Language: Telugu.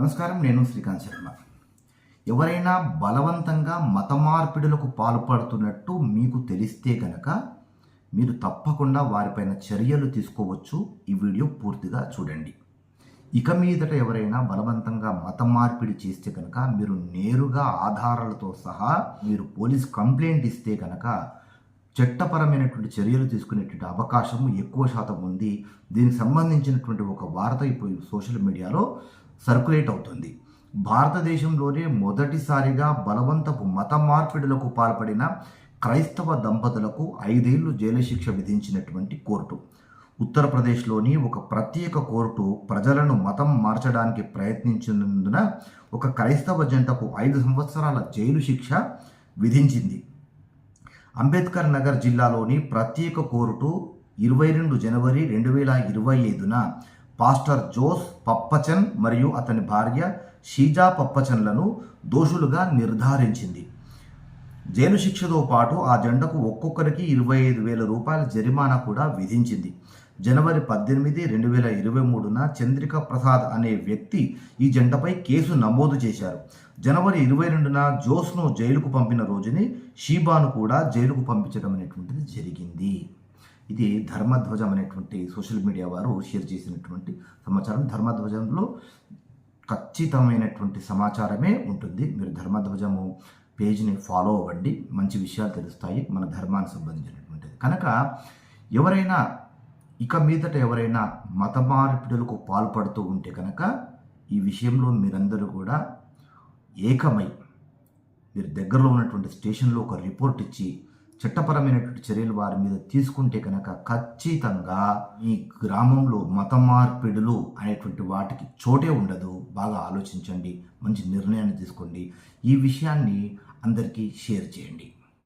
నమస్కారం నేను శ్రీకాంత్ శర్మ. ఎవరైనా బలవంతంగా మత మార్పిడులకు పాల్పడుతున్నట్టు మీకు తెలిస్తే గనక మీరు తప్పకుండా వారిపైన చర్యలు తీసుకోవచ్చు. ఈ వీడియో పూర్తిగా చూడండి. ఇక మీదట ఎవరైనా బలవంతంగా మత మార్పిడి చేస్తే కనుక మీరు నేరుగా ఆధారాలతో సహా మీరు పోలీస్ కంప్లైంట్ ఇస్తే కనుక చట్టపరమైనటువంటి చర్యలు తీసుకునేటువంటి అవకాశం ఎక్కువ శాతం ఉంది. దీనికి సంబంధించినటువంటి ఒక వార్త ఇప్పుడు సోషల్ మీడియాలో సర్క్యులేట్ అవుతుంది. భారతదేశంలోనే మొదటిసారిగా బలవంతపు మత మార్పిడులకు పాల్పడిన క్రైస్తవ దంపతులకు ఐదేళ్ళు జైలు శిక్ష విధించినటువంటి కోర్టు. ఉత్తరప్రదేశ్లోని ఒక ప్రత్యేక కోర్టు ప్రజలను మతం మార్చడానికి ప్రయత్నించినందున ఒక క్రైస్తవ జంటకు ఐదు సంవత్సరాల జైలు శిక్ష విధించింది. అంబేద్కర్ నగర్ జిల్లాలోని ప్రత్యేక కోర్టు ఇరవై రెండు జనవరి రెండు వేల ఇరవై ఐదున పాస్టర్ జోస్ పప్పచన్ మరియు అతని భార్య షీజా పప్పచన్లను దోషులుగా నిర్ధారించింది. జైలు శిక్షతో పాటు ఆ జెండకు ఒక్కొక్కరికి ఇరవై ఐదు వేల రూపాయల జరిమానా కూడా విధించింది. జనవరి పద్దెనిమిది రెండు వేల ఇరవై మూడున చంద్రిక ప్రసాద్ అనే వ్యక్తి ఈ జంటపై కేసు నమోదు చేశారు. జనవరి ఇరవై రెండున జోస్ను జైలుకు పంపిన రోజుని షీబాను కూడా జైలుకు పంపించడం అనేటువంటిది జరిగింది. ఇది ధర్మధ్వజం అనేటువంటి సోషల్ మీడియా వారు షేర్ చేసినటువంటి సమాచారం. ధర్మధ్వజంలో ఖచ్చితమైనటువంటి సమాచారమే ఉంటుంది. మీరు ధర్మధ్వజము పేజ్ని ఫాలో అవ్వండి. మంచి విషయాలు తెలుస్తాయి. మన ధర్మానికి సంబంధించినటువంటిది. కనుక ఎవరైనా ఇక మీదట ఎవరైనా మత మార్పిడులకు పాల్పడుతూ ఉంటే కనుక ఈ విషయంలో మీరందరూ కూడా ఏకమై మీరు దగ్గరలో ఉన్నటువంటి స్టేషన్లో ఒక రిపోర్ట్ ఇచ్చి చట్టపరమైనటువంటి చర్యలు వారి మీద తీసుకుంటే కనుక ఖచ్చితంగా ఈ గ్రామంలో మత మార్పిడులు అనేటువంటి వాటికి చోటే ఉండదు. బాగా ఆలోచించండి. మంచి నిర్ణయాన్ని తీసుకోండి. ఈ విషయాన్ని అందరికీ షేర్ చేయండి.